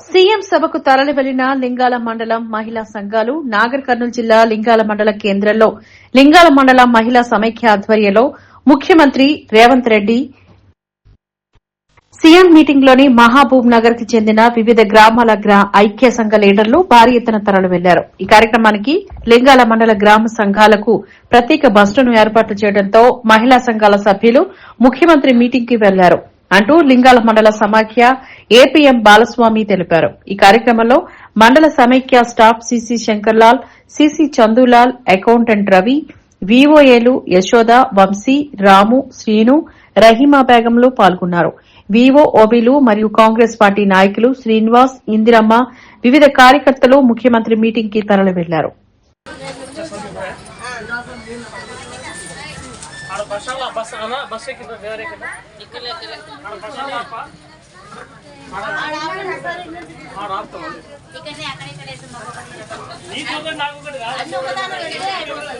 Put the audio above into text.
CM సభకు తరలి వెళ్ళిన లింగాల మండలం మహిళా సంఘాలు నాగర్ కర్నూలు జిల్లా లింగాల మండల కేంద్రంలో లింగాల మండలం మహిళా సమైక్య ఆధ్వర్యంలో ముఖ్యమంత్రి రేవంత్ రెడ్డి సీఎం మీటింగ్లోని మహాబూబ్ మహబూబ్ నగర్కి చెందిన వివిధ గ్రామాల ఐక్య సంఘ లీడర్లు భారీ ఎత్తున తరలి వెళ్ళారు ఈ కార్యక్రమానికి లింగాల మండల గ్రామ సంఘాలకు ప్రత్యేక బస్సులను ఏర్పాటు చేయడంతో మహిళా సంఘాల సభ్యులు ముఖ్యమంత్రి మీటింగ్కి వెళ్ళారు. అంటూ లింగాల మండల సమాఖ్య ఏపీఎం బాలస్వామి తెలిపారు. ఈ కార్యక్రమంలో మండల సమైక్య staff CC Shankarlal CC Chandulal accountant Ravi వీఓఏలు Yashoda Vamsi Ramu Srinu Rahima బేగంలు పాల్గొన్నారు. వీఓ ఓబీలు మరియు కాంగ్రెస్ పార్టీ నాయకులు శ్రీనివాస్ ఇందిరమ్మ వివిధ కార్యకర్తలు ముఖ్యమంత్రి మీటింగ్కి తరలి వెళ్ళారు ఆడ బస్ స్టాండ్ బస్ అన్న బస్ ఎక్కింది వేరే ఆడ బస్. ఆడ ఆపుతాం నీకు ఒకటి నాకు ఒకటి కాదు.